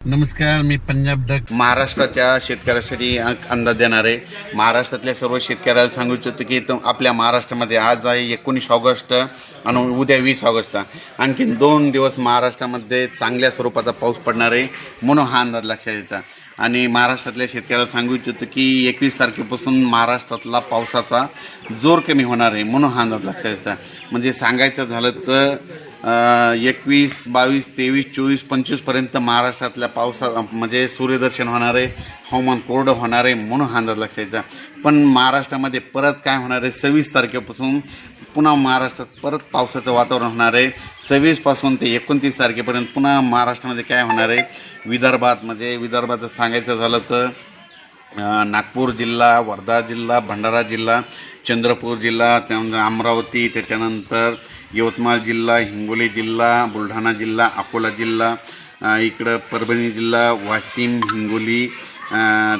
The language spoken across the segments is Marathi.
नमस्कार मी पंजाब डक. महाराष्ट्राच्या शेतकऱ्यासाठी अंदाज देणार आहे महाराष्ट्रातल्या सर्व शेतकऱ्याला सांगू इच्छितो की तो आपल्या महाराष्ट्रामध्ये आज आहे एकोणीस ऑगस्ट आणि उद्या वीस ऑगस्ट. आणखीन दोन दिवस महाराष्ट्रामध्ये चांगल्या स्वरूपाचा पाऊस पडणार आहे म्हणून हा अंदाज लक्षात येतो. आणि महाराष्ट्रातल्या शेतकऱ्याला सांगू इच्छितो की एकवीस तारखेपासून महाराष्ट्रातला पावसाचा जोर कमी होणार आहे म्हणून हा अंदाज लक्षात येतो. म्हणजे सांगायचं झालं तर एकवीस बावीस तेवीस चोवीस पंचवीसपर्यंत महाराष्ट्रातल्या पावसा म्हणजे सूर्यदर्शन होणार आहे हवामान कोरडं होणार आहे म्हणून हा अंदाज लक्षात येतं. पण महाराष्ट्रामध्ये परत काय होणार आहे? सव्वीस तारखेपासून पुन्हा महाराष्ट्रात परत पावसाचं वातावरण होणार आहे. सव्वीसपासून ते एकोणतीस तारखेपर्यंत पुन्हा महाराष्ट्रामध्ये काय होणार आहे? विदर्भात म्हणजे विदर्भात सांगायचं झालं तर नागपूर जिल्हा वर्धा जिल्हा भंडारा जिल्हा चंद्रपूर जिल्हा त्यानंतर अमरावती त्याच्यानंतर यवतमाळ जिल्हा हिंगोली जिल्हा बुलढाणा जिल्हा अकोला जिल्हा इकडं परभणी जिल्हा वाशिम हिंगोली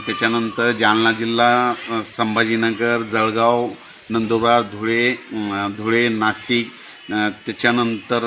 त्याच्यानंतर जालना जिल्हा संभाजीनगर जळगाव नंदुरबार धुळे धुळे नाशिक त्याच्यानंतर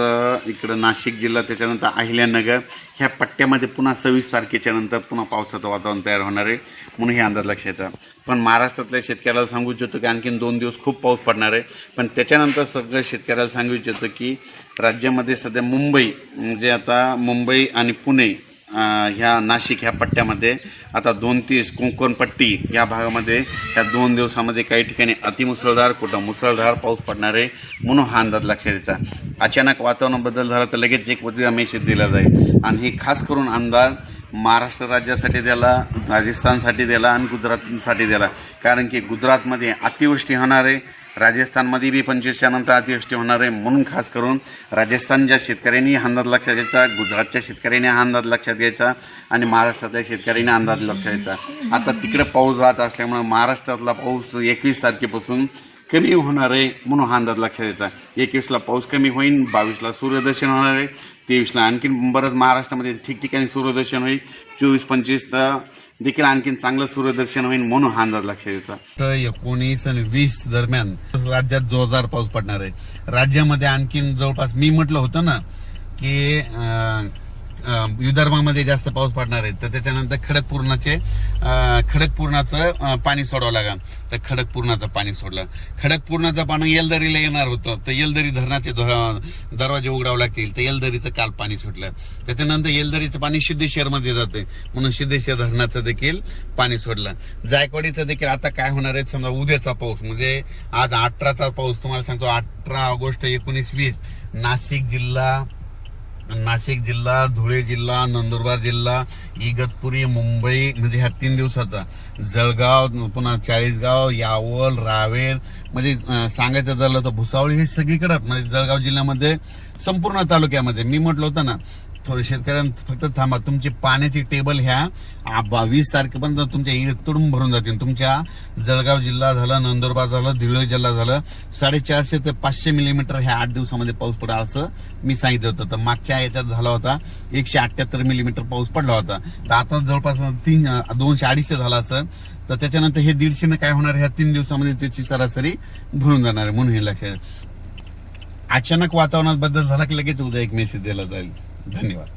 इकडं नाशिक जिल्हा त्याच्यानंतर अहिल्यानगर. ह्या पट्ट्यामध्ये पुन्हा सव्वीस तारखेच्या नंतर पुन्हा पावसाचं वातावरण तयार होणार आहे म्हणून हे अंदाज लक्षात येतं. पण महाराष्ट्रातल्या शेतकऱ्याला सांगू इच्छितो की आणखीन दोन दिवस खूप पाऊस पडणार आहे. पण त्याच्यानंतर सगळं शेतकऱ्याला सांगू इच्छितो की राज्यामध्ये सध्या मुंबई म्हणजे आता मुंबई आणि पुणे ह्या नाशिक ह्या पट्ट्यामध्ये आता दोन तीस कोकणपट्टी या भागामध्ये ह्या दोन दिवसामध्ये काही ठिकाणी अतिमुसळधार कुठं मुसळधार पाऊस पडणार आहे म्हणून हा अंदाज लक्षात यायचा अचानक वातावरण बदल झाला तर लगेच एक वतीचा मेसेज दिला जाईल. आणि हे खास करून अंदाज महाराष्ट्र राज्यासाठी द्याला राजस्थानसाठी द्याला आणि गुजरातसाठी द्याला कारण की गुजरातमध्ये अतिवृष्टी होणार आहे राजस्थानमध्ये बी पंचवीसच्या नंतर अतिवृष्टी होणार आहे म्हणून खास करून राजस्थानच्या शेतकऱ्यांनी हा अंदाज लक्षात घ्यायचा गुजरातच्या शेतकऱ्यांनी हा अंदाज लक्षात घ्यायचा आणि महाराष्ट्रातल्या शेतकऱ्यांनी अंदाज लक्षात घ्यायचा. आता तिकडे पाऊस राहत असल्यामुळे महाराष्ट्रातला पाऊस एकवीस तारखेपासून कमी होणार आहे म्हणून हा अंदाज लक्षात घ्यायचा. एकवीसला पाऊस कमी होईल बावीसला सूर्यदर्शन होणार आहे. तेवीसला. आणखीन बरंच महाराष्ट्रामध्ये ठिकठिकाणी सूर्यदर्शन होईल. चोवीस पंचवीस तर देखील आणखीन चांगलं सूर्यदर्शन होईल म्हणून हा अंदाज लक्षात यायचा तर एकोणीस आणि वीस दरम्यान राज्यात जोरदार पाऊस पडणार आहे. राज्यामध्ये आणखीन जवळपास मी म्हटलं होतं ना की विदर्भामध्ये जास्त पाऊस पडणार आहे. तर त्याच्यानंतर खडकपूर्णाचे खडकपूर्णाचं पाणी सोडावं लागेल. तर खडकपूर्णाचं पाणी सोडलं. खडकपूर्णाचं पाणी येलदरीला येणार होतं. तर येलदरी धरणाचे ध- दरवाजे उघडावे लागतील. तर येलदरीचं काल पाणी सुटलं. त्याच्यानंतर येलदरीचं पाणी सिद्धेश्वरमध्ये जाते. म्हणून सिद्धेश्वर धरणाचं देखील पाणी सोडलं. जायकवाडीचं देखील आता काय होणार आहे? समजा उद्याचा पाऊस. म्हणजे आज अठराचा पाऊस. तुम्हाला सांगतो अठरा ऑगस्ट एकोणीस वीस. नाशिक जिल्हा नाशिक जिल्हा धुळे जिल्हा नंदुरबार जिल्हा इगतपुरी मुंबई म्हणजे ह्या तीन दिवसाचा. जळगाव पुन्हा चाळीसगाव यावल रावेर म्हणजे सांगायचं झालं तर भुसावळ हे सगळीकडं म्हणजे जळगाव जिल्ह्यामध्ये संपूर्ण तालुक्यामध्ये. मी म्हटलं होतं ना थोडे शेतकऱ्यांना फक्त थांबा. तुमची पाण्याची टेबल ह्या बावीस बा- वीस तारखेपर्यंत तुमच्या इकडे तुडून भरून जातील. तुमच्या जळगाव जिल्हा झाला नंदुरबार झालं धुळे जिल्हा झालं साडेचारशे ते पाचशे मिलीमीटर ह्या आठ दिवसामध्ये पाऊस पडला असं मी सांगितलं होतं. तर मागच्या याच्यात झाला होता एकशे अठ्ठ्याहत्तर मिलीमीटर पाऊस पडला होता. तर आता जवळपास तीन दोनशे अडीचशे झाला असं. तर त्याच्यानंतर हे दीडशेनं काय होणार? ह्या तीन दिवसामध्ये त्याची सरासरी भरून जाणार आहे म्हणून हे लक्षात अचानक वातावरणात बदल झाला की लगेच उद्या एक मेसेज दिला जाईल. धन्यवाद